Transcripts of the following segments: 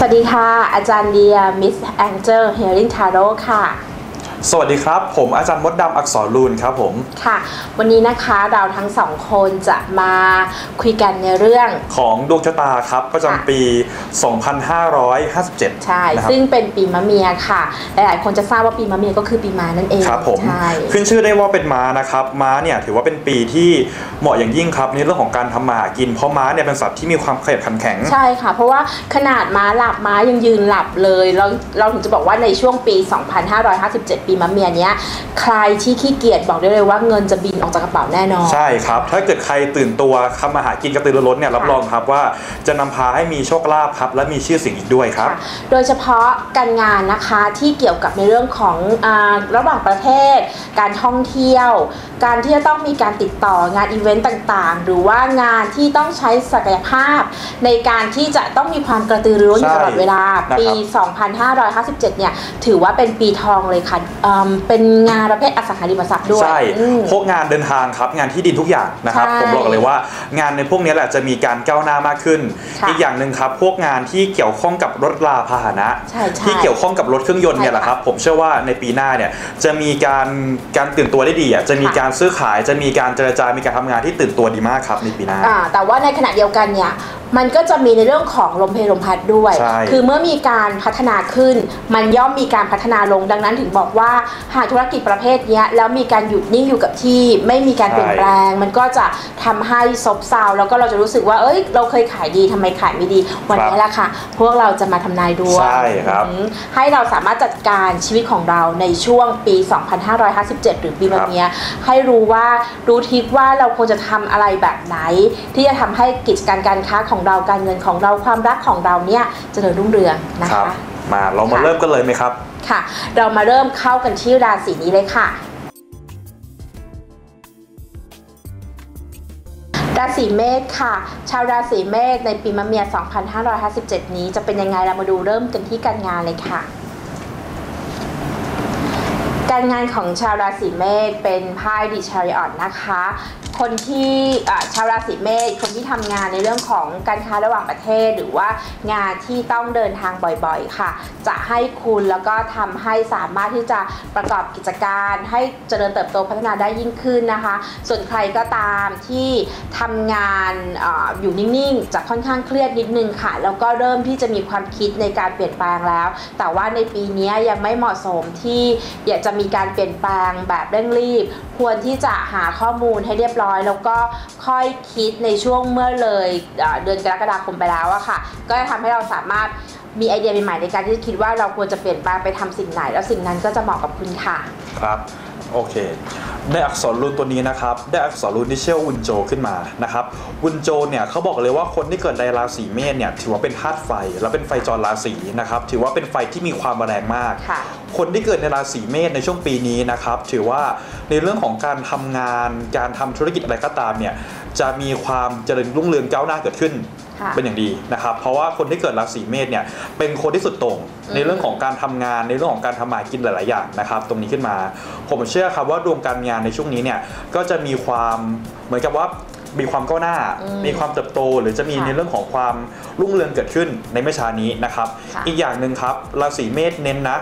สวัสดีค่ะ อาจารย์เดียมิสแองเจิลเฮลิงทาโร่ค่ะ สวัสดีครับ ผมอาจารย์มดดำอักษรลูนครับผม ค่ะ วันนี้นะคะเราทั้งสองคนจะมาคุยกันในเรื่องของดวงชะตาครับประจำปี 2557 ใช่ นะครับซึ่งเป็นปีมะเมียค่ะ หลายๆ คนจะทราบว่าปีมะเมียก็คือปีม้านั่นเองครับผม ใช่ ขึ้นชื่อได้ว่าเป็นม้านะครับ ม้าเนี่ยถือว่าเป็นปีที่เหมาะอย่างยิ่งครับในเรื่องของการทำมาหากิน เพราะม้าเนี่ยเป็นสัตว์ที่มีความขยันขันแข็ง ใช่ค่ะ เพราะว่าขนาดม้าหลับม้ายังยืนหลับเลย เราเราถึงจะบอกว่าในช่วงปี 2557ปีมะเมียเนี้ยใครที่ขี้เกียจบอกได้เลยว่าเงินจะบินออกจากกระเป๋าแน่นอน ใช่ครับ ถ้าเกิดใครตื่นตัวทำมาหากินกระตือรือร้นเนี่ยรับรองครับว่าจะนำพาให้มีโชคลาภครับและมีชื่อเสียงอีกด้วยครับค่ะโดยเฉพาะการงานนะคะที่เกี่ยวกับในเรื่องของอาระหว่างประเทศ การท่องเที่ยว การที่จะต้องมีการติดต่องานอีเวนต์ต่างๆ หรือว่างานที่ต้องใช้ศักยภาพ ในการที่จะต้องมีความกระตือรือร้นอยู่ใช่ตลอดเวลานะครับปี 2557 เนี่ยถือว่าเป็นปีทองเลยค่ะอืมเป็นงานประเภทอสังหาริมทรัพย์ด้วย ใช่อืมพวกงานเดินทางครับ งานที่ดินทุกอย่างนะครับใช่ผมบอกเลยว่างานในพวกนี้แหละจะมีการก้าวหน้ามากขึ้นค่ะอีกอย่างหนึ่งครับ พวกงานที่เกี่ยวข้องกับรถราพาหนะใช่ใช่ที่เกี่ยวข้องกับรถเครื่องยนต์เนี่ยแหละครับ ผมเชื่อว่าในปีหน้าเนี่ยจะมีการการตื่นตัวได้ดีอะจะมีค่ะการซื้อขาย จะมีการเจรจา มีการทำงานที่ตื่นตัวดีมากครับในปีหน้าอ่าแต่ว่าในขณะเดียวกันเนี่ย มันก็จะมีในเรื่องของลมเพลลมพัดด้วย ใช่ คือเมื่อมีการพัฒนาขึ้น มันย่อมมีการพัฒนาลงดังนั้นถึงบอกว่าหากธุรกิจประเภทเนี้ยแล้วมีการหยุดนิ่งอยู่กับที่ ไม่มีการเปลี่ยนแปลง มันก็จะทำให้ซบเซาแล้วก็เราจะรู้สึกว่าเอ้ย เราเคยขายดีทำไมขายไม่ดี วันนี้แหละค่ะ พวกเราจะมาทำนายดวง ใช่ครับ อืมให้เราสามารถจัดการชีวิตของเราในช่วงปี 2557 หรือปีมะเมีย ให้รู้ว่ารู้ทิศว่าเราควรจะทำอะไรแบบไหน ที่จะทำให้กิจการการค้าของเราการเงินของเราความรักของเราเนี่ยเจริญรุ่งเรืองนะครัคะ บมาเรามาค่ะ เริ่มกันเลยไหมครับ ค่ะ เรามาเริ่มเข้ากันที่ราศีนี้เลยค่ะ ราศีเมษค่ะ ชาวราศีเมษในปีมะเมีย 2557 นี้จะเป็นยังไงเรามาดูเริ่มกันที่การงานเลยค่ะ การงานของชาวราศีเมษเป็นไพ่ดิชาริออนนะคะ คนที่ชาวราศีเมษคนที่ทำงานในเรื่องของการค้าระหว่างประเทศ หรือว่างานที่ต้องเดินทางบ่อยๆ ค่ะ จะให้คุณแล้วก็ทำให้สามารถที่จะประกอบกิจการ ให้เจริญเติบโตพัฒนาได้ยิ่งขึ้นนะคะ ส่วนใครก็ตามที่ทำงานออยู่นิ่งๆ จะค่อนข้างเครียดนิดนึงค่ะ แล้วก็เริ่มที่จะมีความคิดในการเปลี่ยนแปลงแล้ว แต่ว่าในปีนี้ยังไม่เหมาะสมที่อยากจะมีการเปลี่ยนแปลงแบบเร่งรีบ ควรที่จะหาข้อมูลให้เรียบร้อยแล้วก็ค่อยคิดในช่วงเมื่อเลยเดือนกรกฎาคมไปแล้วอะค่ะ ก็จะทำให้เราสามารถมีไอเดียใหม่ๆในการที่จะคิดว่าเราควรจะเปลี่ยนแปลงไปทำสิ่งไหน แล้วสิ่งนั้นก็จะเหมาะกับคุณค่ะ ครับ โอเค ได้อักษรรูนตัวนี้นะครับ ได้อักษรรูนที่ชื่อว่าวุนโจขึ้นมานะครับ วุนโจเนี่ยเขาบอกเลยว่าคนที่เกิดในราศีเมษเนี่ยถือว่าเป็นธาตุไฟ และเป็นไฟจรราศีนะครับ ถือว่าเป็นไฟที่มีความแรงมากค่ะคนที่เกิดในราศีเมษในช่วงปีนี้นะครับ ถือว่าในเรื่องของการทำงาน การทำธุรกิจอะไรก็ตามเนี่ย จะมีความเจริญรุ่งเรืองก้าวหน้าเกิดขึ้นค่ะเป็นอย่างดีนะครับ เพราะว่าคนที่เกิดราศีเมษเนี่ยเป็นคนที่สุดโต่งอืมในเรื่องของการทำงานในเรื่องของการทำมาหากินหลาย ๆ อย่างนะครับ ตรงนี้ขึ้นมา ผมเชื่อครับว่าดวงการงานในช่วงนี้เนี่ยก็จะมีความเหมือนกับว่ามีความก้าวหน้าอืมมีความเติบโต หรือจะมีค่ะในเรื่องของความรุ่งเรืองเกิดขึ้นในไม่ช้านี้นะครับค่ะอีกอย่างหนึ่งครับราศีเมษเน้นนะ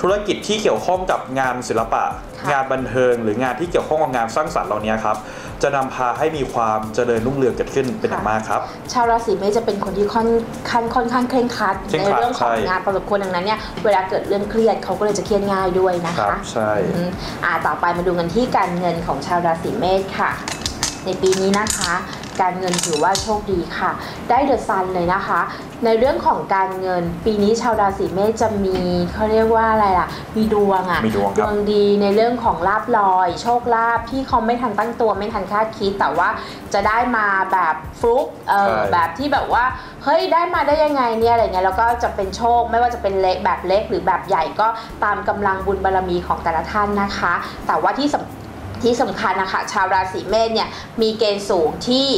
ธุรกิจที่เกี่ยวข้องกับงานศิลปะค่ะงานบันเทิง หรืองานที่เกี่ยวข้องกับงานสร้างสรรค์เหล่านี้ครับจะนำพาให้มีความเจริญรุ่งเรืองเกิดขึ้นเป็นอย่างมากครับ ชาวราศีเมษจะเป็นคนที่ค่อนข้างค่อนข้างเคร่งครัดเคร่งในครัดเรื่องของใช่งานพอสมควรดังนั้นเนี่ยเวลาเกิดเรื่องเครียดเขาก็เลยจะเครียดง่ายด้วยนะครัคะบใช่อืมอ่าต่อไปมาดูกันที่การเงินของชาวราศีเมษค่ะ ในปีนี้นะคะ การเงินถือว่าโชคดีค่ะ ได้เดอะซันเลยนะคะ ในเรื่องของการเงิน ปีนี้ชาวราศีเมษจะมีเขาเรียกว่าอะไรล่ะ มีดวงอะมีดวงครับ ดวงดีในเรื่องของลาบลอย โชคลาภที่เขาไม่ทันตั้งตัวไม่ทันคาดคิด แต่ว่าจะได้มาแบบฟลุกเออใช่ แบบที่แบบว่าเฮ้ยได้มาได้ยังไงเนี่ยอะไรเงี้ยแล้วก็จะเป็นโชคไม่ว่าจะเป็นเล็กแบบเล็กหรือแบบใหญ่ก็ตามกำลังบุญบารมีของแต่ละท่านนะคะ แต่ว่าที่สำ ที่สำคัญนะคะชาวราศีเมษเนี่ยมีเกณฑ์สูงที่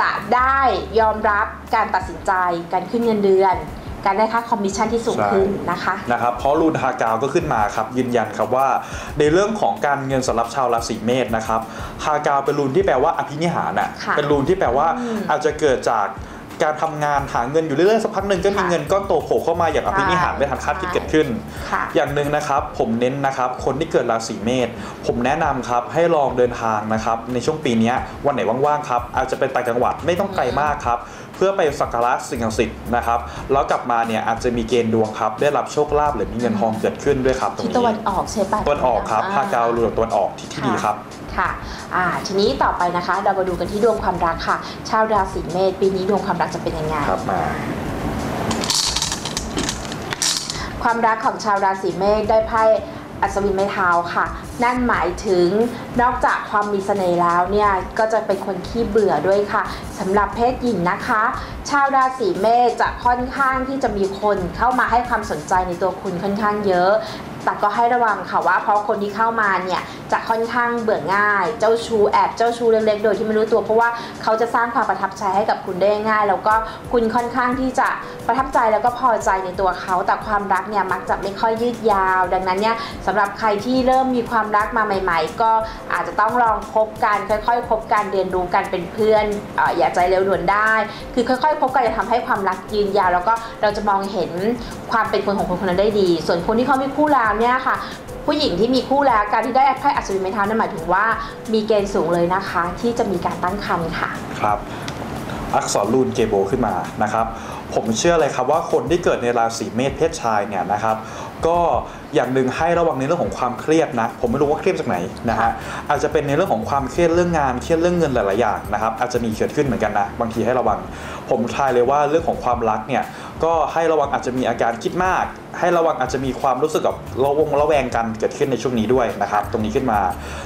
จะได้ยอมรับการตัดสินใจการขึ้นเงินเดือน การได้ค่าคอมมิชชั่นที่สูงใช่ขึ้นนะคะนะครับเพราะรูนฮากาวก็ขึ้นมาครับยืนยันครับว่า ในเรื่องของการเงินสำหรับชาวราศีเมษนะครับฮากาวเป็นรูนที่แปลว่าอภินิหารอะค่ะเป็นรูนที่แปลว่าอืมอาจจะเกิดจากการทำงานหาเงินอยู่เรื่อยๆสักพักหนึ่งก็มีค่ะเงินก้อนโตโผล่เข้ามาอย่างอภินิหารไม่ทันคาดคิดเกิดขึ้นค่ะอย่างหนึ่งนะครับผมเน้นนะครับคนที่เกิดราศีเมษ ผมแนะนำครับให้ลองเดินทางนะครับในช่วงปีเนี้ยวันไหนว่างๆครับอาจจะเป็นต่างจังหวัดไม่ต้องไกลมากครับเพื่อไปสักการะสิ่งศักดิ์สิทธิ์นะครับแล้วกลับมาเนี่ยอาจจะมีเกณฑ์ดวงครับได้รับโชคลาภหรือมีเงินทองเกิดขึ้นด้วยครับตรงที่นี้ตะวันออกใช่ปะตะวันออกครับภาคกลางรวมตะวันออกที่ที่ดีครับค่ะอ่าทีนี้ต่อไปนะคะ เรามาดูกันที่ดวงความรักค่ะ ชาวราศีเมษปีนี้ดวงความรักจะเป็นยังไงครับมาความรักของชาวราศีเมษได้ไพ่ อัศวินไม้เท้าค่ะ นั่นหมายถึงนอกจากความมีเสน่ห์แล้วเนี่ยก็จะเป็นคนขี้เบื่อด้วยค่ะสำหรับเพศหญิงนะคะ ชาวราศีเมษจะค่อนข้างที่จะมีคนเข้ามาให้ความสนใจในตัวคุณค่อนข้างเยอะ แต่ก็ให้ระวังค่ะว่าเพราะคนที่เข้ามาเนี่ยจะค่อนข้างเบื่อง่าย เจ้าชู้แอบเจ้าชู้เล็กๆ โดยที่ไม่รู้ตัว เพราะว่าเขาจะสร้างความประทับใจให้กับคุณได้ง่าย แล้วก็คุณค่อนข้างที่จะประทับใจแล้วก็พอใจในตัวเขา แต่ความรักเนี่ยมักจะไม่ค่อยยืดยาว ดังนั้นเนี่ยสำหรับใครที่เริ่มมีความรักมาใหม่ ๆ ก็อาจจะต้องลองคบกันค่อยๆคบกันเรียนรู้กันเป็นเพื่อนออย่าใจเร็วด่วนได้ คือค่อยๆคบกันจะทำให้ความรักยืนยาว แล้วก็เราจะมองเห็นความเป็นคนของคนคนนั้นได้ดี ส่วนคนที่เขามีคู่แล้วเนี่ยค่ะ ผู้หญิงที่มีคู่แล้วการที่ได้ไพ่อัศวินไม้เท้านั่นหมายถึงว่ามีเกณฑ์สูงเลยนะคะ ที่จะมีการตั้งครรภ์ค่ะ ครับ อักษรรูนเกโบขึ้นมานะครับ ผมเชื่อเลยครับว่าคนที่เกิดในราศีเมษเพศชายเนี่ยนะครับก็อย่างหนึ่งให้ระวังในเรื่องของความเครียดนะผมไม่รู้ว่าเครียดจากไหนนะฮะอาจจะเป็นในเรื่องของความเครียดเรื่องงานเครียดเรื่องเงินหลายๆอย่างนะครับอาจจะมีเกิดขึ้นเหมือนกันนะบางทีให้ระวัง ผมทายเลยว่าเรื่องของความรักเนี่ยก็ให้ระวังอาจจะมีอาการคิดมาก ให้ระวังอาจจะมีความรู้สึกกับระวงระแวงกันเกิดขึ้นในช่วงนี้ด้วยนะครับตรงนี้ขึ้นมา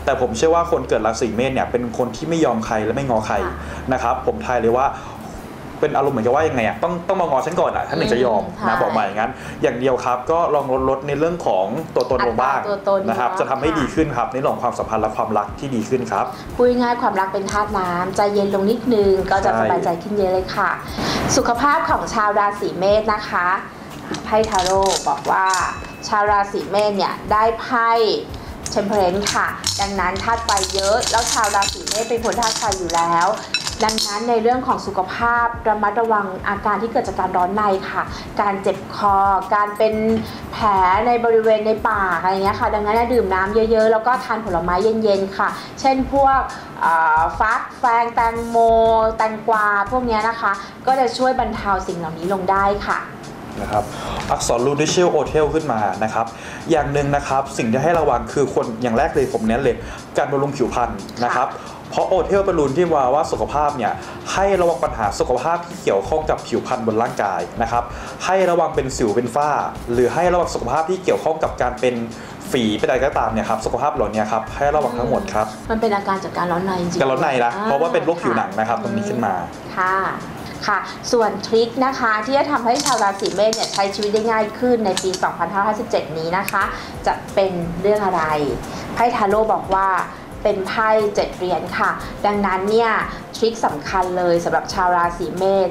แต่ผมเชื่อว่าคนเกิดราศีเมษเนี่ยเป็นคนที่ไม่ยอมใครและไม่งอใครค่ะนะครับผมทายเลยว่า เป็นอารมณ์เหมือนกับว่ายังไงอะต้องต้องมางอฉันก่อนอะท่านถึงจะยอมอืมนะใช่บอกมาอย่างนั้น อย่างเดียวครับ ก็ลองลดลดในเรื่องของตัวตนลงบ้างอัตราตัวตนนะครับเนอะจะทำให้ค่ะดีขึ้นครับในเรื่องของความสัมพันธ์และความรักที่ดีขึ้นครับพูดง่ายๆความรักเป็นธาตุน้ำใจเย็นลงนิดนึงก็จะใช่สบายใจขึ้นเยอะเลยค่ะ สุขภาพของชาวราศีเมษนะคะไพ่ทาโร่บอกว่า ชาวราศีเมษเนี่ยได้ไพ่เทมเพลนค่ะ ดังนั้นธาตุไฟเยอะ แล้วชาวราศีเมษเป็นคนธาตุไฟอยู่แล้ว ดังนั้นในเรื่องของสุขภาพระมัดระวังอาการที่เกิดจากการร้อนในค่ะ การเจ็บคอ การเป็นแผลในบริเวณในปากอะไรเงี้ยค่ะ ดังนั้นดื่มน้ำเยอะๆ แล้วก็ทานผลไม้เย็นๆค่ะ เช่นพวกฟักแฟงแตงโม แตงกวา พวกนี้นะคะ ก็จะช่วยบรรเทาสิ่งเหล่านี้ลงได้ค่ะนะครับอักษรรูดิเชลโอเทลขึ้นมานะครับ อย่างหนึ่งนะครับสิ่งที่ให้ระวังคือคนอย่างแรกเลยผมเน้นเลย การบำรุงผิวพรรณนะครับ เพราะโอเทลเป็นรูนที่ว่าว่าสุขภาพเนี่ยให้ระวังปัญหาสุขภาพที่เกี่ยวข้องกับผิวพรรณบนร่างกายนะครับให้ระวังเป็นสิวเป็นฝ้า หรือให้ระวังสุขภาพที่เกี่ยวข้องกับการเป็นฝีเป็นอะไรก็ตามเนี่ยครับสุขภาพเหล่านี้ครับให้ระวังทั้งหมดครับ มันเป็นอาการจากการร้อนในจริงๆการร้อนในนะอ่เพราะว่าเป็นโรคผิวหนังนะครับตรงนี้ขึ้นมาค่ะค่ะ ส่วนทริคนะคะที่จะทำให้ชาวราศีเมษเนี่ยใช้ชีวิตได้ง่ายขึ้นในปี 2557 นี้นะคะ จะเป็นเรื่องอะไรไพ่ทาโร่บอกว่า เป็นไพ่เจ็ดเหรียญค่ะ ดังนั้นเนี่ยทริคสำคัญเลยสำหรับชาวราศีเมษ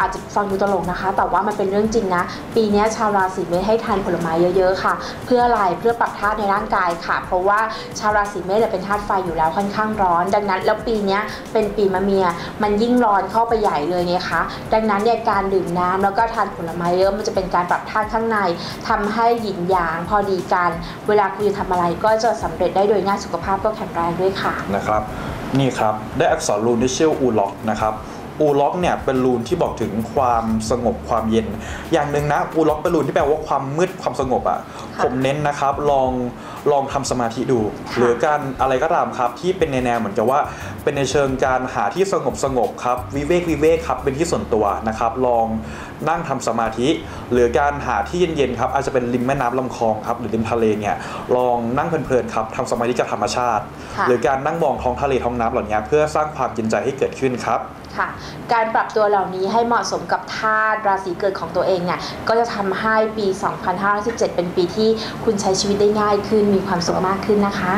อาจจะฟังดูตลกนะคะ แต่ว่ามันเป็นเรื่องจริงนะ ปีนี้ชาวราศีเมษให้ทานผลไม้เยอะๆค่ะ เพื่ออะไรเพื่อปรับธาตุในร่างกายค่ะ เพราะว่าชาวราศีเมษเป็นธาตุไฟอยู่แล้วค่อนข้างร้อน ดังนั้นแล้วปีนี้เป็นปีมะเมีย มันยิ่งร้อนเข้าไปใหญ่เลยไงคะดังนั้นเนี่ยการดื่มน้ำแล้วก็ทานผลไม้เยอะมันจะเป็นการปรับธาตุข้างในทำให้หยินหยางพอดีกัน เวลาคุณจะทำอะไรก็จะสำเร็จได้โดยง่ายสุขภาพก็แข็งแรงด้วยค่ะนะครับ นี่ครับได้อักษรรูนที่ชื่ออูล็อกนะครับ อูล็อกเนี่ยเป็นรูนที่บอกถึงความสงบความเย็น อย่างหนึ่งนะอูล็อกเป็นรูนที่แปลว่าความมืดความสงบอะ่ะค่ะผมเน้นนะครับลองลองทำสมาธิดูค่ะหรือการอะไรก็ตามครับที่เป็นในแนวเหมือนกับว่า เป็นในเชิงการหาที่สงบสงบครับวิเวกวิเวกครับเป็นที่ส่วนตัวนะครับ ลองนั่งทำสมาธิ หรือการหาที่เย็นๆครับอาจจะเป็นริมแม่น้ำลำคลองครับหรือริมทะเลเนี่ยลองนั่งเพลินๆครับทำสมาธิกับธรรมชาติค่ะหรือการนั่งมองท้องทะเลท้องน้ำเหล่านี้เพื่อสร้างความเย็นใจให้เกิดขึ้นครับ ค่ะ การปรับตัวเหล่านี้ให้เหมาะสมกับธาตุราศีเกิดของตัวเองเนี่ยก็จะทำให้ปี 2517 เป็นปีที่คุณใช้ชีวิตได้ง่ายขึ้นมีความสุขมากขึ้นนะคะ